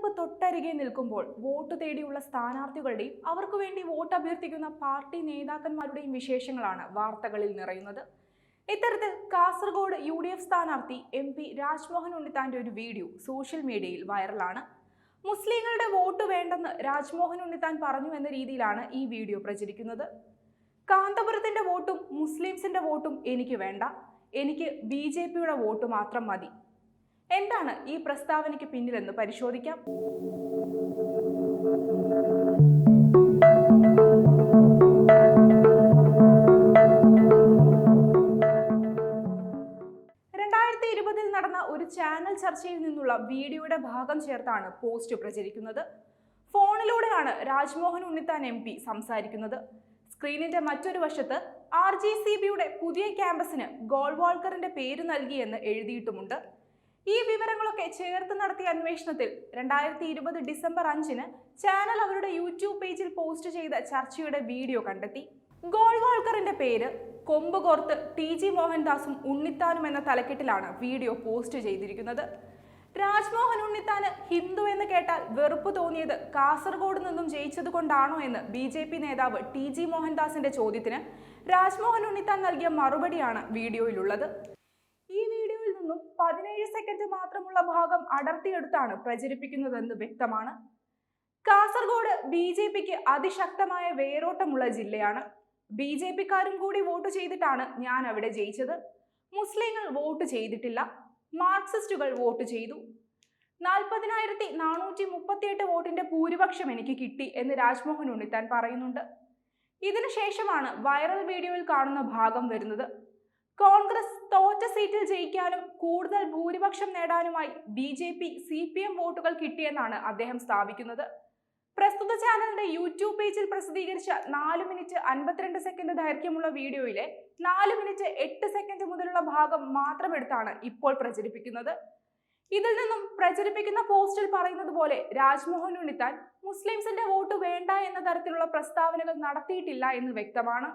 തെരഞ്ഞെടുപ്പ് തൊട്ടരികെ നിൽക്കുമ്പോൾ വോട്ട് തേടിയുള്ള സ്ഥാനാർത്ഥികളുടെയും അവർക്ക് വേണ്ടി വോട്ട് അഭ്യർത്ഥിക്കുന്ന പാർട്ടി നേതാക്കന്മാരുടെയും വിശേഷങ്ങളാണ് വാർത്തകളിൽ നിറയുന്നത്. ഇത്തരത്തിൽ കാസർഗോഡ് യു ഡി എഫ് സ്ഥാനാർത്ഥി എം പി രാജ്മോഹൻ ഉണ്ണിത്താന്റെ ഒരു വീഡിയോ സോഷ്യൽ മീഡിയയിൽ വൈറലാണ്. മുസ്ലിങ്ങളുടെ വോട്ട് വേണ്ടെന്ന് രാജ്മോഹൻ ഉണ്ണിത്താൻ പറഞ്ഞു എന്ന രീതിയിലാണ് ഈ വീഡിയോ പ്രചരിക്കുന്നത്. കാന്തപുരത്തിന്റെ വോട്ടും മുസ്ലിംസിന്റെ വോട്ടും എനിക്ക് വേണ്ട. എനിക്ക് ബി ജെ പിയുടെ വോട്ട് മാത്രം മതി. എന്താണ് ഈ പ്രസ്താവനയ്ക്ക് പിന്നിലെന്ന് പരിശോധിക്കാം. രണ്ടായിരത്തി ഇരുപതിൽ നടന്ന ഒരു ചാനൽ ചർച്ചയിൽ നിന്നുള്ള വീഡിയോയുടെ ഭാഗം ചേർത്താണ് പോസ്റ്റ് പ്രചരിക്കുന്നത്. ഫോണിലൂടെയാണ് രാജ്മോഹൻ ഉണ്ണിത്താൻ എം പി സംസാരിക്കുന്നത്. സ്ക്രീനിന്റെ മറ്റൊരു വശത്ത് ആർ ജി സി ബിയുടെ പുതിയ ക്യാമ്പസിന് ഗോൾവാൾക്കറിന്റെ പേര് നൽകിയെന്ന് എഴുതിയിട്ടുമുണ്ട്. ഈ വിവരങ്ങളൊക്കെ ചേർത്ത് നടത്തിയ അന്വേഷണത്തിൽ രണ്ടായിരത്തി ഇരുപത് ഡിസംബർ അഞ്ചിന് ചാനൽ അവരുടെ യൂട്യൂബ് പേജിൽ പോസ്റ്റ് ചെയ്ത ചർച്ചയുടെ വീഡിയോ കണ്ടെത്തി. ഗോൾവാൾക്കറിന്റെ പേര് കൊമ്പ് കോർത്ത് ടി ജി മോഹൻദാസും ഉണ്ണിത്താനും എന്ന തലക്കെട്ടിലാണ് വീഡിയോ പോസ്റ്റ് ചെയ്തിരിക്കുന്നത്. രാജ്മോഹൻ ഉണ്ണിത്താന് ഹിന്ദു എന്ന് കേട്ടാൽ വെറുപ്പ് തോന്നിയത് കാസർഗോഡ് നിന്നും ജയിച്ചത് കൊണ്ടാണോ എന്ന് ബി ജെ പി നേതാവ് ടി ജി മോഹൻദാസിന്റെ ചോദ്യത്തിന് രാജ്മോഹൻ ഉണ്ണിത്താൻ നൽകിയ മറുപടിയാണ് വീഡിയോയിലുള്ളത്. നിന്നും പതിനേഴ് സെക്കൻഡ് മാത്രമുള്ള ഭാഗം അടർത്തിയെടുത്താണ് പ്രചരിപ്പിക്കുന്നതെന്ന് വ്യക്തമാണ്. കാസർഗോഡ് ബി ജെ പിക്ക് അതിശക്തമായ വേരോട്ടമുള്ള ജില്ലയാണ്. ബി ജെ പിക്കാരും കൂടി വോട്ട് ചെയ്തിട്ടാണ് ഞാൻ അവിടെ ജയിച്ചത്. മുസ്ലിങ്ങൾ വോട്ട് ചെയ്തിട്ടില്ല. മാർക്സിസ്റ്റുകൾ വോട്ട് ചെയ്തു. നാൽപ്പതിനായിരത്തി നാനൂറ്റി മുപ്പത്തിയെട്ട് വോട്ടിന്റെ ഭൂരിപക്ഷം എനിക്ക് കിട്ടി എന്ന് രാജ്മോഹൻ ഉണ്ണിത്താൻ പറയുന്നുണ്ട്. ഇതിനുശേഷമാണ് വൈറൽ വീഡിയോയിൽ കാണുന്ന ഭാഗം വരുന്നത്. കോൺഗ്രസ് തോറ്റ സീറ്റിൽ ജയിക്കാനും കൂടുതൽ ഭൂരിപക്ഷം നേടാനുമായി B J P C P M വോട്ടുകൾ കിട്ടിയെന്നാണ് അദ്ദേഹം സ്ഥാപിക്കുന്നത്. പ്രസ്തുത ചാനലിന്റെ യൂട്യൂബ് പേജിൽ പ്രസിദ്ധീകരിച്ച നാല് മിനിറ്റ് അൻപത്തിരണ്ട് സെക്കൻഡ് ദൈർഘ്യമുള്ള വീഡിയോയിലെ നാല് മിനിറ്റ് എട്ട് സെക്കൻഡ് മുതലുള്ള ഭാഗം മാത്രം എടുത്താണ് ഇപ്പോൾ പ്രചരിപ്പിക്കുന്നത്. ഇതിൽ നിന്നും പ്രചരിപ്പിക്കുന്ന പോസ്റ്റിൽ പറയുന്നത് പോലെ രാജ്മോഹൻ ഉണ്ണിത്താൻ മുസ്ലിംസിന്റെ വോട്ട് വേണ്ട എന്ന തരത്തിലുള്ള പ്രസ്താവനകൾ നടത്തിയിട്ടില്ല എന്ന് വ്യക്തമാണ്.